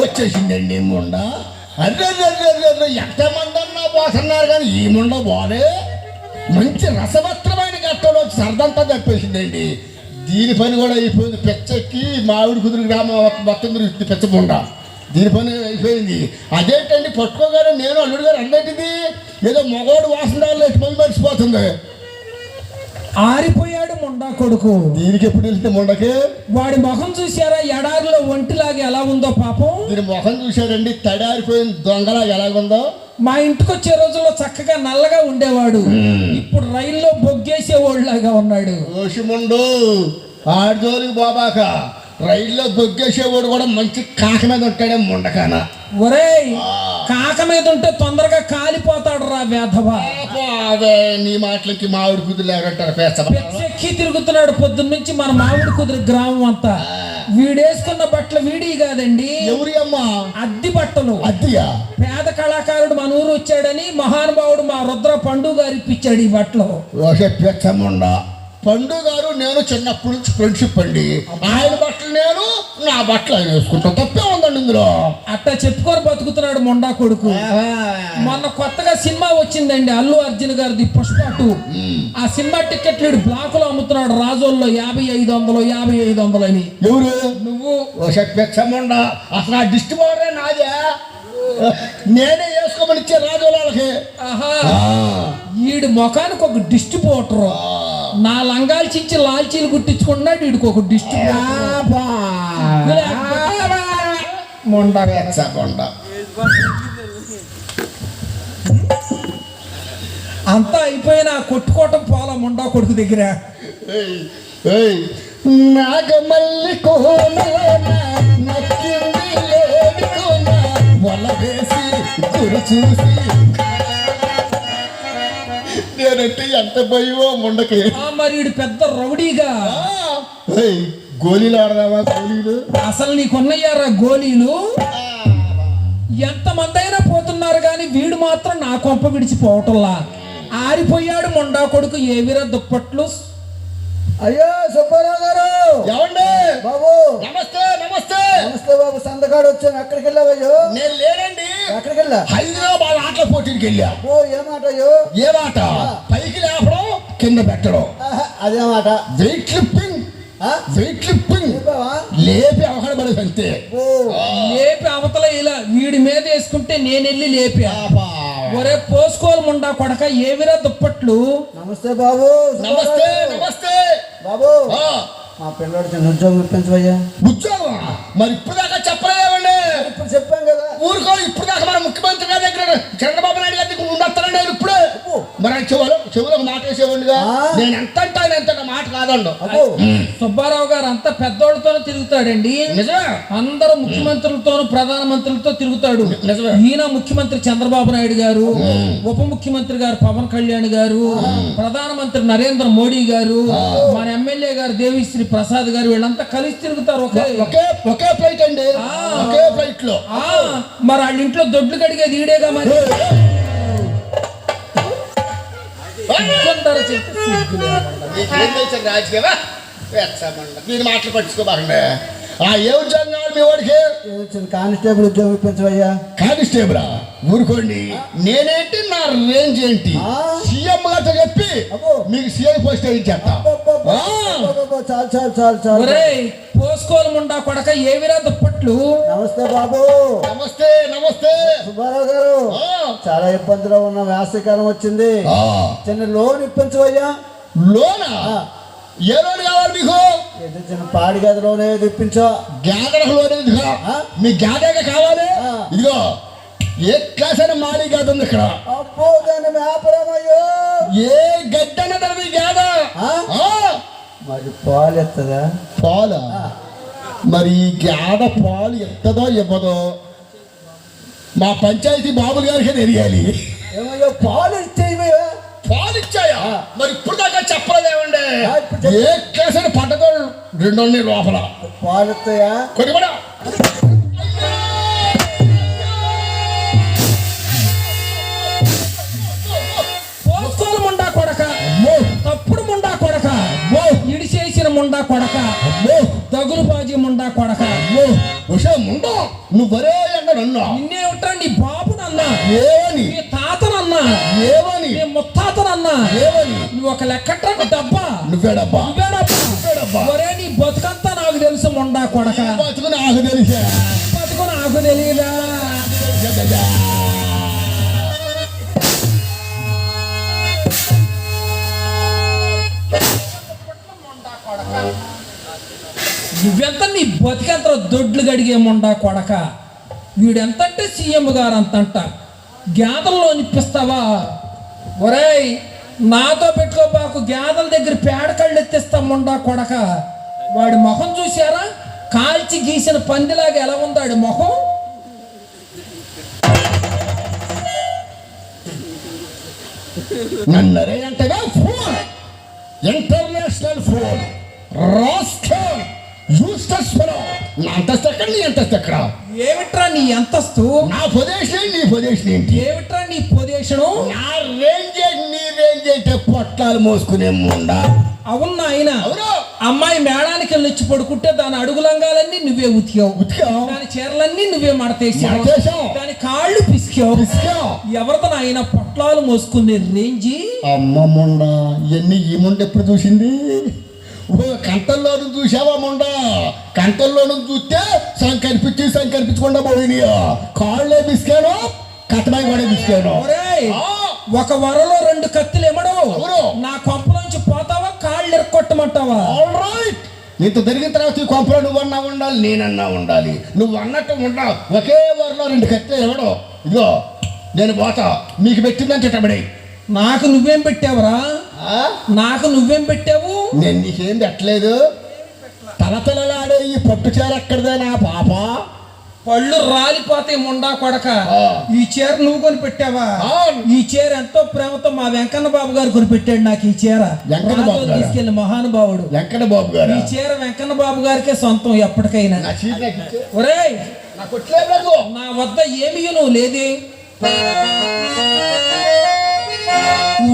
వచ్చేసిందండి ముండ. అదే ఎంతమందన్నా పోతున్నారు కానీ ఈ ముండ బాలే. మంచి రసవత్రమైన గట్టలో సరదంతా తప్పేసిందండి. దీని పని కూడా అయిపోయింది. పెచ్చకి మామిడి కుదురు గ్రామం మొత్తం తిరుగుతుంది పెచ్చ దీని పని అయిపోయింది. అదేంటండి పట్టుకోగానే నేను అల్లుడు గారు అన్నట్టిది ఏదో మగవాడు వాసన లేచి పని మర్చిపోతుంది. ఆరిపోయాడు ముండా కొడుకు. దీనికి ఎప్పుడు వెళ్తే ముండకి? వాడి ముఖం చూసారా ఎడారిలో ఒంటిలాగా ఎలా ఉందో పాపం. దీని ముఖం చూశారండి తడారిపోయిన దొంగలా ఎలాగుందో మా ఇంటికి వచ్చే రోజుల్లో చక్కగా నల్లగా ఉండేవాడు. ఇప్పుడు రైల్లో బొగ్గేసేవాళ్ళలాగా ఉన్నాడు. ఆడి జోలికి బాబాక రైల్లో బొగ్గేసేవాడు కూడా మంచి కాక మీద ఉంటాడే ముండకాన. ఒరేయ్ కాక మీద ఉంటే తొందరగా కాలిపోతాడు రా వేధవా. అదే నీ మాటలకి మామిడి కుదురు లేకంటారు పెచ్చెక్కి తిరుగుతున్నాడు పొద్దున్న నుంచి మన మామిడి కుదిరి గ్రామం అంతా. వీడేసుకున్న బట్టలు వీడి కాదండి. ఎవరి అమ్మా? అద్దె బట్టలు. అద్దెయా? పేద కళాకారుడు మన ఊరు వచ్చాడని మహానుభావుడు మా రుద్ర పండు గారు ఇప్పించాడు ఈ బట్టలు. పండు గారు నేను చిన్నప్పటి నుంచి ఫ్రెండ్షిప్ అండి. ఆయన నేను నా బట్టలు ఆయన వేసుకుంటాం. తప్పే ఉందండి ఇందులో. అట్టా చెప్పుకొని బతుకుతున్నాడు మొండా కొడుకు. మొన్న కొత్తగా సినిమా వచ్చిందండి అల్లు అర్జున్ గారిది పుష్ప టూ. ఆ సినిమా టికెట్లు ఈడు బ్లాక్లో అమ్ముతున్నాడు రాజోల్లో యాభై ఐదు వందలు యాభై ఐదు వందలు అని. ఎవరు? నువ్వు. అసలు ఆ డిస్ట్రిబ్యూటరే నాదే. నేనే వేసుకోమని ఇచ్చే రాజు వాళ్ళకి ఆహా ఈడు ముఖానికి ఒక డిస్ట్రిబ్యూటర్ నా లంగాలు చించి లాల్చీలు కుట్టించుకున్నాడు వీడికి ఒక డిస్ట్రిబ్యూటర్ అంతా అయిపోయినా కొట్టుకోవటం పోలా మొండా కొడుకు దగ్గర. నాగమల్లి కోన వల గురి చూసి నేనంటే ఎంత భయమో ముండకి. మరి పెద్ద రౌడీగా. గోళీలు ఆడదామా గోళీలు? అసలు నీకున్నయ్యారా గోళీలు? ఎంతమంది అయినా పోతున్నారు కానీ వీడు మాత్రం నా కొంప విడిచిపోవటంలా. ఆరిపోయాడు మొండా కొడుకు ఏవిరా దుప్పట్లు? అయ్యో సుబ్బారావు గారు! ఏమండి? బాబు! నమస్తే నమస్తే! నమస్తే బాబు సంతకాడు వచ్చాను. ఎక్కడికి వెళ్ళావయ్యో నేను లేనండి. ఎక్కడికి వెళ్ళా? హైదరాబాద్ ఆటల పోటీకి వెళ్ళా. ఓ ఏమాట అయ్యో? ఏ మాట? పైకి లేపడం కింద పెట్టడం. ఆహా, అదే మాట. వెయిట్ లిఫ్టింగ్ ఆ? Weight lifting? లేపి అవసరం పడేది అంతే. ఓ. లేపి అవతల ఇలా వీడి మీద వేసుకుంటే నేను వెళ్ళి లేపా. ఒరే పోసుకోలు ముండా కొడక ఏవిరా దుప్పట్లు? నమస్తే బాబు. నమస్తే. బాబు! మా పిల్లడు చిన్న ఉద్యోగం ఇప్పించవయ్యా. ఉద్యోగం మరి ఇప్పుడు దాకా చెప్పలేదండి ఇప్పుడు చెప్పాం కదా. ఊరుకో ఇప్పుడు దాకా మన ముఖ్యమంత్రి గారి దగ్గర చంద్రబాబు నాయుడు గారి దగ్గర ఉండొస్తానండి. మరి చెవులు చెవులు ఒక మాట వేసేవాడిగా. నేను ఎంత అంటే ఆయన ఎంత మాట కాదండు. అబ్బో. సుబ్బారావు గారు అంతా పెద్దోళ్ళతోనే తిరుగుతాడండి. నిజమే. అందరూ ముఖ్యమంత్రులతోనూ ప్రధానమంత్రులతో తిరుగుతాడు. నిజమే. ఈయన ముఖ్యమంత్రి చంద్రబాబు నాయుడు గారు ఉప ముఖ్యమంత్రి గారు పవన్ కళ్యాణ్ గారు ప్రధానమంత్రి నరేంద్ర మోడీ గారు మన ఎమ్మెల్యే గారు దేవిశ్రీ ప్రసాద్ గారు వీళ్ళంతా కలిసి తిరుగుతారు ఒకే. ఫ్లైట్ అండి ఒకే ఫ్లైట్లో ఆ, మరి వాళ్ళ ఇంట్లో దొడ్లు కడిగేది ఈడేగా మరి? నీకేం తెలుసు. మీరు మాటలు పట్టించుకోబాకండి. ఆ ఏ ఉద్యోగం కావాలి మీ వాడికి? ఏదో చిన్న కానిస్టేబుల్ ఉద్యోగం ఇప్పించవయ్యా. కానిస్టేబుల్? ఊరుకోండి. నేనేంటి? నా రేంజ్ ఏంటి? ఆ. సీఎం గారితో చెప్పి. మీకు సీఎం పోస్ట్. అబ్బబ్బబ్బ. చాలు చాలు చాలు చాలు. ఒరేయ్ పోసుకోలు ముండా కొడక ఏవిరా దుప్పట్లు? నమస్తే బాబు. నమస్తే నమస్తే. సుబ్బారావు గారు ఆ. చాలా ఇబ్బందిలో ఉన్న వేసవికాలం వచ్చింది. ఆ, చిన్న లోన్ ఇప్పించవయ్యా. లోనా? ఆ. ఏ లోన్ కావాలి మీకు? చిన్న పాడి గది లోన్ ఏదో ఇప్పించో గ్యాదరకు లోన్ ఇదిగో ఆ. మీ గ్యాదగా కావాలి. ఇదిగో ఏ క్లాస్ అయినా మాడి గాద ఉంది ఇక్కడ. అబ్బో దాని వ్యాపారం అయ్యో ఏ గడ్డన మీ గ్యాద ఆ? ఆ. మరి పాలు ఎత్తదా? పాల? మరి ఈ గాడ పాలు ఎత్తదో ఇవ్వదో మా పంచాయతీ బాబులు గారికి తెలియాలి. ఏమయ్యో పాలు ఇచ్చేయవయ్యా పాలు ఇచ్చాయా? మరి ఇప్పుడు దాకా చెప్పలేదేమండి. ఏ కేసు అయినా పట్టదో రెండు ఉన్నాయి లోపల. పాలు ఎత్తాయా? కొన్ని ముండా కొడక. అమ్మో. తప్పుడు ముండా కొడక. అమ్మో. ఉషా ముండా? నువ్వరే ఎండ నన్ను. నిన్నేమిట్రా నీ బాబునన్నా? ఏమని? నీ తాతనన్నా? ఏమని? నీ ముత్తాతనన్నా? ఏమని? నువ్వు ఒక లెక్కట్రా డబ్బా? నువ్వేడబ్బా? నువ్వేడబ్బా? నువ్వేడబ్బా? ఒరే నీ బతుకంతా నాకు తెలుసు ముండా కొడక. బతుకు నాకు తెలిసా. బతుకు నాకు తెలియదా నువ్వెంత నీ బతికెంత దొడ్లు గడిగేముండా కొడక? వీడెంతంటే సీఎం గారు అంత గ్యాదల్లో నిప్పిస్తావా ఒరేయ్ నాతో పెట్టుకోబాకు గ్యాదల దగ్గర పేడ కళ్ళు ముండా కొడక? వాడి మొహం చూసారా కాల్చి గీసిన పందిలాగా ఎలా ఉందాడు మొహం? నన్నరే అంటగా ఫోన్. International phone. రాస్ నా అంతస్తు ఎక్కడ నీ అంతస్తు ఎక్కడ ఏమిట్రా నీ అంతస్తు? నా పొజిషన్ ఏంటి, నీ పొజిషన్ ఏంటి? ఏమిట్రా నీ పొజిషను నా రేంజ్ నీ రేంజ్ పొట్లాలు మోసుకునే ముండా. అవును ఆయన అవును. అమ్మాయి మేళానికి వెళ్ళి వచ్చి పడుకుంటే దాని అడుగులంగాలన్నీ నువ్వే ఉతికావు. ఉతికాం దాని చీరలన్నీ నువ్వే మడతేసావు. దాని కాళ్ళు పిసికావు. ఎవరితో ఆయన పొట్లాలు మోసుకునే రేంజి? అమ్మ ముండ ఇవన్నీ ఈ ముండ ఎప్పుడు చూసింది? కంటల్లోను చూసావా ముండ? కంటల్లోను చూస్తే సం కనిపించి సం కనిపించకుండా పోయినాయి? కాళ్ళే బిస్కాను కట్టమాయి కూడా బిస్కాను. ఒక వరలో రెండు కత్తులు అవును. నా కొంపలోంచి పోతావా? కాళ్ళు ఎరక్కొట్టమంటావా. ఇంత జరిగిన తర్వాత ఈ కొంపలో నువ్వన్నా ఉండాలి నేనన్నా ఉండాలి. నువ్వు అన్నట్టు ఉండవు ఒకే వరలో రెండు కత్తే ఎవడో ఇదిగో నేను పోతా. మీకు పెట్టిందని చెప్పబడి నాకు నువ్వేం పెట్టావురా? నాకు నువ్వేం పెట్టావు? నేను నీకేం పెట్టలేదు. తలతలలాడే ఈ పట్టు చీర ఎక్కడిదే నా పాప? పళ్ళు రాలిపోతాయి ముండా కొడక. ఈ చీర నువ్వు కొని పెట్టావా ఆ. ఈ చీర ఎంతో ప్రేమతో మా వెంకన్న బాబు గారు కొని పెట్టాడు నాకు ఈ చీర? తీసుకెళ్ళి మహానుభావుడు. వెంకట బాబు గారు? ఈ చీర వెంకన్న బాబు గారికే సొంతం ఎప్పటికైనా. నా చీర నాకు ఇచ్చే. ఒరేయ్! నాకు కొట్టలేదు నా వద్ద ఏమి నువ్వు లేదే.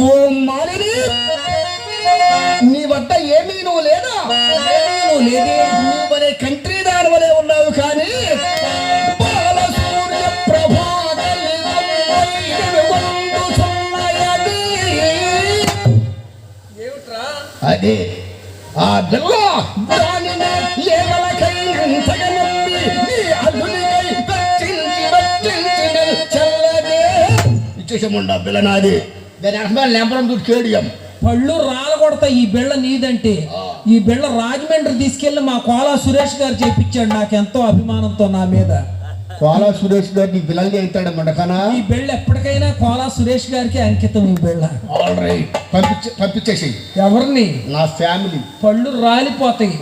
ఓ మాలిని! నీ వద్ద ఏమీ నువ్వు లేదా? నువ్వు లేదే. కంట్రీ దాని వలె ఉన్నావు కానీ. అదే ఆ బిల్ల దానిని నీ అల్లునికై చల్లదే ఇచ్చేసముండా బిల్ల నాది దాని అర్థం లెంపరం చూసి కేడియం. పళ్ళు రాలగొడతా ఈ బిళ్ళ నీదంటే. ఈ బిళ్ళ రాజమండ్రి తీసుకెళ్ళి మా కోలా సురేష్ గారు చేపించాడు నాకు ఎంతో అభిమానంతో నా మీద. కోలా సురేష్ గారు నీ బిల్లలు చేస్తాడు మండకనా? ఈ బిళ్ళ ఎప్పటికైనా కోలా సురేష్ గారికి అంకితం ఈ బిళ్ళ. ఆల్ రైట్ పంపించే పంపించేసి ఎవరిని? నా ఫ్యామిలీ. పళ్ళు రాలిపోతాయి.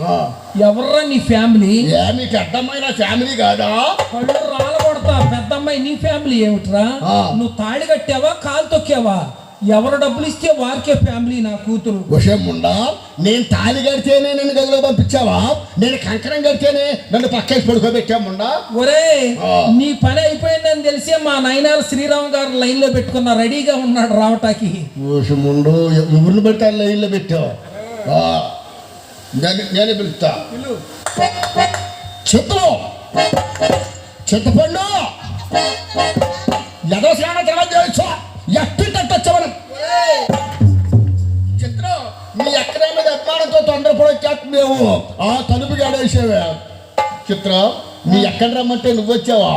ఎవర్రా నీ ఫ్యామిలీ? ఏమి పెద్దమ్మైన ఫ్యామిలీ కాదా? పళ్ళు రాలగొడతా. పెద్దమ్మాయి నీ ఫ్యామిలీ ఏమిట్రా. నువ్వు తాళి కట్టావా కాలు తొక్కావా? ఎవరు డబ్బులు ఇస్తే వారికే ఫ్యామిలీ నా కూతురు. విషయం ఉందా నేను తాళి కడితేనే నన్ను గదిలో పంపించావా? నేను కంకణం కడితేనే నన్ను పక్కేసి పడుకోబెట్టాముండా ఒరే. నీ పని అయిపోయిందని తెలిసే మా నయనాల శ్రీరామ్ గారు లైన్లో పెట్టుకున్న రెడీగా ఉన్నాడు రావటానికి. ముందు ఎవరిని పెడితే లైన్లో పెట్టావు? ఆ, నేను- పిలుస్తా. చిత్రం చింతపండు ఎదో స్నానం తర్వాత చేయొచ్చు ఎట్టి తట్టొచ్చవనం చిత్రం నీ ఎక్కడ మీద అభిమానంతో తొందరపడి వచ్చేస్తున్నావు ఆ తలుపు గడేసేవే చిత్రం నీ ఎక్కడ రమ్మంటే నువ్వు వచ్చావా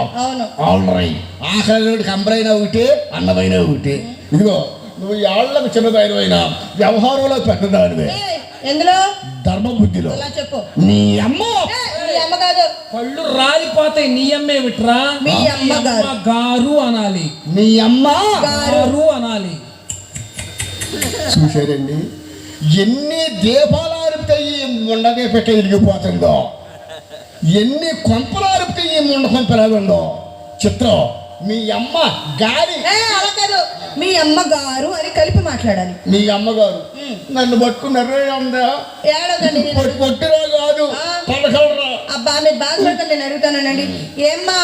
అవును రైట్ ఆఖరి కంబరైనా ఒకటి అన్నమైనా ఒకటి. ఇదిగో నువ్వు ఏళ్ళకు చిన్నదానివైనా వ్యవహారంలో పెద్దదానివే ఎందులో? ధర్మబుద్ధిలో. చెప్పు. నీ అమ్మ మీ అమ్మ కాదు. పళ్ళు రాలిపోతాయి నీ అమ్మే విట్రా మీ అమ్మ గారు. గారు అనాలి. నీ అమ్మ గారు అనాలి. చూశారండి? ఎన్ని దీపాలు ఆరిపితే ఈ ముండదే పెట్ట ఇరిగిపోతుందో. ఎన్ని కొంపలు ఆరిపితే ఈ ముండ కొంపలాగుందో. చిత్రం మీ అమ్మ కాదు. మీ అమ్మ గారు అని కలిపి మాట్లాడాలి. మీ అమ్మగారు నన్ను పట్టుకున్నారే పొట్టిరా కాదు. పలకలరా అబ్బా మీరు బాధపడతాను నేను అడుగుతానండి. ఏమ్మా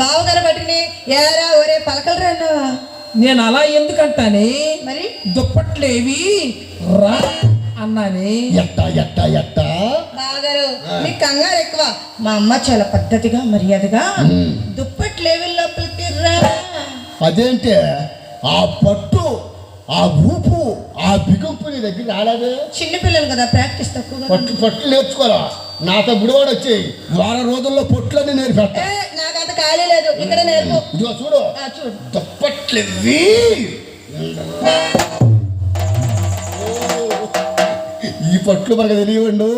బావగారు పట్టుకుని ఏరా ఒరే పలకలరా అన్నావా? నేను అలా ఎందుకంటానే? మరి? దుప్పట్లేవి రా అన్నాని. ఎట్టా ఎట్టా ఎట్టా? బావగారు మీకు కంగారు ఎక్కువ. మా అమ్మ చాలా పద్ధతిగా మర్యాదగా దుప్పటి లెవెల్ లోపలికి రా. అదేంటే ఆ పట్టు ఆ ఊపు ఆ బిగుంపు నీ దగ్గర రాలేదే? చిన్నపిల్లలు కదా ప్రాక్టీస్ తక్కువగా పట్టు పట్టు నేర్చుకోరా? నాతో గుడివాడు వచ్చేయి వారం రోజుల్లో పొట్లన్నీ నేర్పెట్టా ఖాళీ లేదు. ఇక్కడ నేర్పు. ఇదిగో చూడు. ఆ, చూడు. దుప్పట్లివి ఈ పట్లు మనకు తెలియవండు.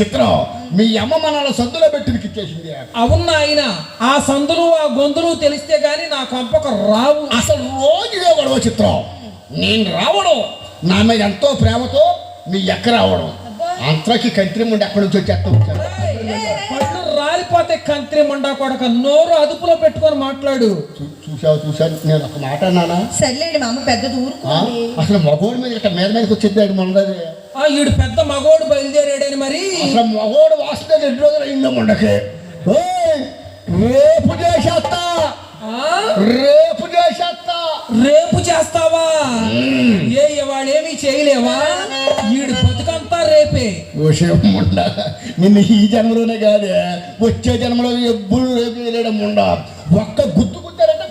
చిత్రం మీ అమ్మ మనల్ని సద్దులో పెట్టి ఇచ్చేసింది. అవును ఆయన ఆ సందులు ఆ గొంతులు తెలిస్తే గాని నా కొంపక రావు. అసలు రోజు గొడవ చిత్రం. నేను రావడం నా మీద ఎంతో ప్రేమతో మీ ఎక్క రావడం. అంతకి కంత్రి ముండి ఎక్కడి నుంచి వచ్చేస్తా వచ్చాను పళ్ళు రాలిపోతే కంత్రి మండా కొడక నోరు అదుపులో పెట్టుకొని మాట్లాడు. చూసావు చూసాను నేను ఒక మాట అన్నానా? సర్లేండి మా అమ్మ పెద్దది? ఊరుకోండి. అసలు మగోడి మీద ఇట్లా మీద మీదకి వచ్చేది మొన్నది ఆ ఈడు పెద్ద మగోడు బయలుదేరాడని మరి. అసలు మగోడు వాసన రెండు రోజులు అయిందో మొండకి. రేపు చేసేస్తా ఆ? రేపు చేసేస్తా రేపు చేస్తావా? ఏ ఇవాళేమీ చేయలేవా? రేపే విషయం ముండ నిన్ను ఈ జన్మలోనే కాదే వచ్చే జన్మలో ఎప్పుడు రేపు వెళ్ళడం ముండ ఒక్క గుద్దారంటే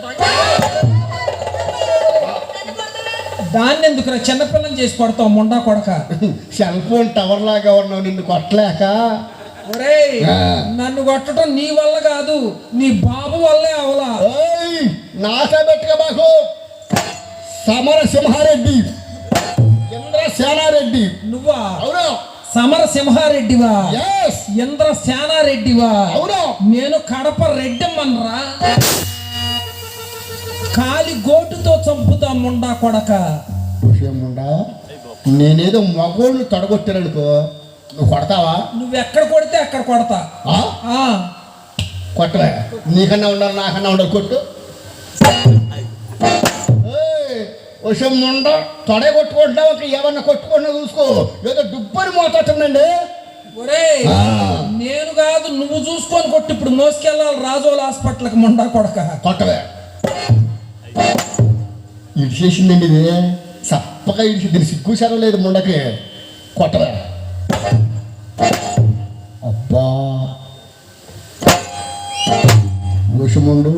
దాన్ని ఎందుకురా చిన్నపిల్లని చేసి కొడతావు ముండా కొడక సెల్ ఫోన్ టవర్ లాగా ఉన్నావు నిన్ను కొట్టలేక ఒరేయ్ ఆ. నన్ను కొట్టడం నీ వల్ల కాదు నీ బాబు వల్లే అవలా నాశ పెట్టుక బాకు సమర సింహారెడ్డి ఇంద్ర సేనారెడ్డి నువ్వా అవును సమర సింహారెడ్డివా ఇంద్ర సేనారెడ్డివా అవును. నేను కడప రెడ్డమ్మన్రా. కాలి గోటుతో చంపుతా ముండా కొడక. నేనేదో మగోళ్ళు తడగొట్టారనుకో నువ్వు కొడతావా? నువ్వెక్కడ కొడితే అక్కడ కొడతా. కొట్టవే. నీకన్నా ఉండాలి నాకన్నా ఉండాలి కొట్టు. విషయం ఉండ తొడే కొట్టుకుంటావు ఒక ఏమన్నా కొట్టుకున్నా చూసుకో. ఏదో డుబ్బని మోతుందండి ఆ. నేను కాదు నువ్వు చూసుకొని కొట్టు. ఇప్పుడు మోసుకెళ్ళాలి రాజోల హాస్పిటల్కి ముండా కొడక. కొట్టవే. ఇడిచేసిందండి ఇది? చప్పగా ఇడిచి దీని సిగ్గు లేదు ముండకి. కొట్టవే. అబ్బా. విషముండు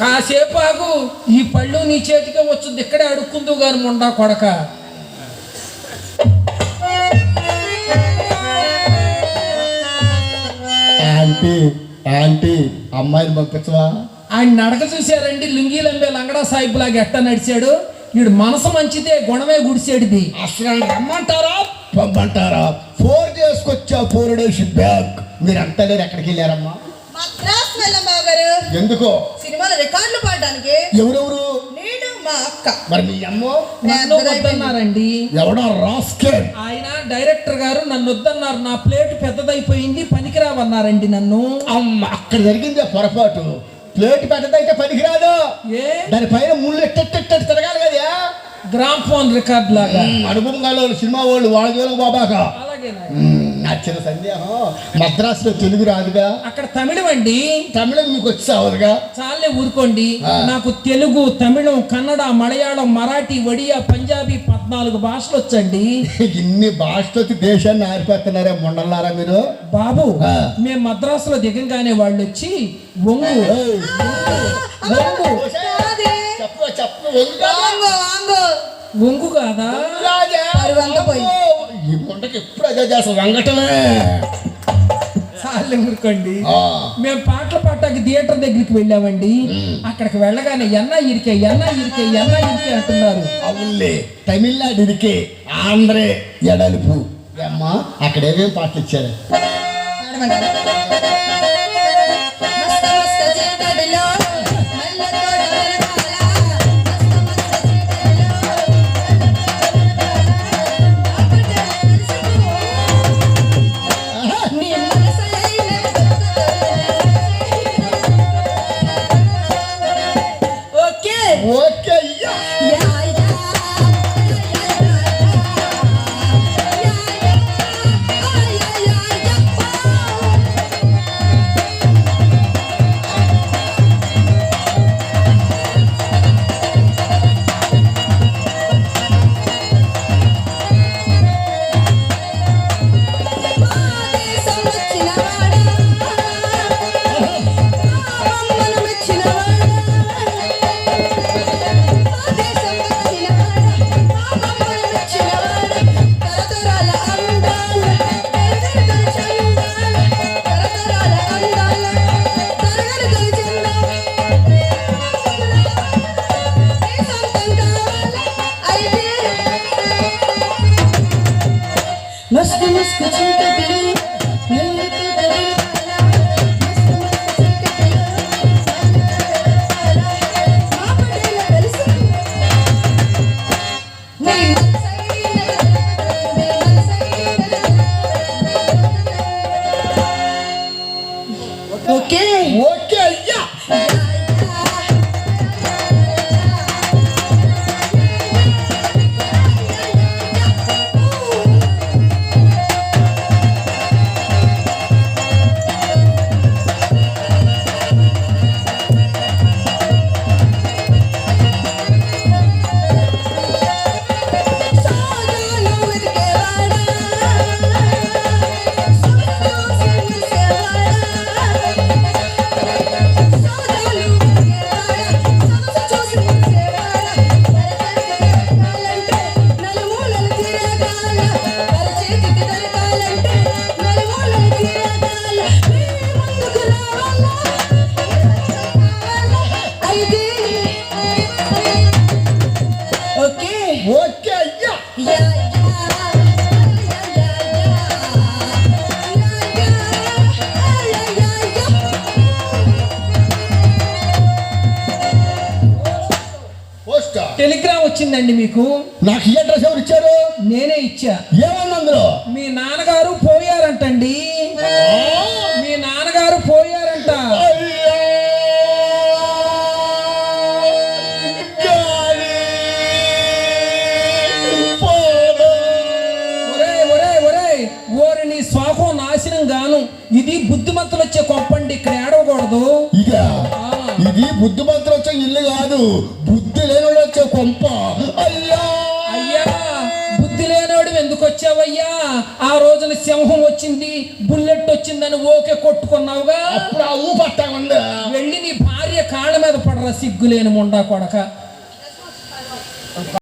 కాసేపు ఆగు ఈ పళ్ళు నీ చేతికే వచ్చుద్ది ఇక్కడే అడుక్కుందు గాని ముండా కొడక. ఆంటీ ఆంటీ అమ్మాయిని పంపించవా? ఆయన నడక చూశారండి లుంగీలంబే లంగడా సాహిబ్ లాగా ఎట్ట నడిచాడు? వీడు మనసు మంచిదే గుణమే గుడిసేడిది. అసలు రమ్మంటారా? పంపంటారా? ఫోర్ చేసుకొచ్చా ఫోర్ డేస్ బ్యాక్. మీరు అంతా లేరు ఎక్కడికి వెళ్ళారమ్మా? మద్రాస్ వెళ్ళాం బావగారు ఎందుకో? సినిమాలో రికార్డులు పాడడానికి. ఎవరెవరు? నేను మా అక్క. మరి మీ అమ్మో? నన్ను వద్దన్నారండి. ఎవడో రాస్కెల్ ఆయన డైరెక్టర్ గారు నన్ను వద్దన్నారు. నా ప్లేట్ పెద్దదైపోయింది పనికిరావన్నారండి నన్ను. అమ్మ అక్కడ జరిగింది పొరపాటు. ప్లేట్ పెద్దదైతే పనికిరాదు. ఏ? దానిపైన ముళ్ళు ఎట్టెట్టెట్ట తిరగాలి కదా. గ్రామ్ ఫోన్ రికార్డ్ లాగా అనుభవం సినిమా వాళ్ళు వాళ్ళ బాబాక అలాగే నాయన. మ్మ్, నా చిన్న సందేహం. మద్రాసులో తెలుగు రాదుగా. అక్కడ తమిళం అండి. తమిళం మీకు వచ్చి అవదుగా చాలే ఊరుకోండి. నాకు తెలుగు తమిళం కన్నడ మలయాళం మరాఠీ ఒడియా పంజాబీ పద్నాలుగు భాషలు వచ్చండి. ఇన్ని భాషలు వచ్చి దేశాన్ని ఆరిపోతున్నారే మొండలారా మీరు? బాబు. మేము మద్రాసులో దిగంగానే వాళ్ళు వచ్చి ఒంగు. చెప్పు చెప్పు ఒంగు కాదా? రాజా, మరి ఎప్పుడు అదే చేస్తా వంగటమే చాలే ఊరుకోండి. మేము పాటలు పాడటానికి థియేటర్ దగ్గరికి వెళ్ళామండి. అక్కడికి వెళ్ళగానే ఎన్న ఇరికే ఎన్న ఇరికే ఎన్న ఇరికే అంటున్నారు. అవునులే తమిళనాడు ఇదికే ఆంధ్రే ఎడలుపు. అమ్మా అక్కడ ఏమేం పాటలు ఇచ్చారు मस्त मस्त चिंता दिल మీకు నాకు ఈ అడ్రస్ ఎవరు ఇచ్చారు? నేనే ఇచ్చా. ఏమన్నా అందులో? మీ నాన్నగారు పోయారంటండి. మీ నాన్నగారు పోయారంట. ఓరి నీ నాశనం గాను. ఇది బుద్ధిమంతులు వచ్చే కొంపండి ఇక్కడ ఏడవకూడదు. ఇక ఇది బుద్ధిమంతులు వచ్చే ఇల్లు కాదు బుద్ధి లేని వచ్చే కొంప. సింహం వచ్చింది బుల్లెట్ వచ్చిందని ఓకే కొట్టుకున్నావుగా? అప్పుడు ఆ ఊపట్టా ఉందా. వెళ్ళి నీ భార్య కాళ్ళ మీద పడరా సిగ్గులేని ముండా కొడక.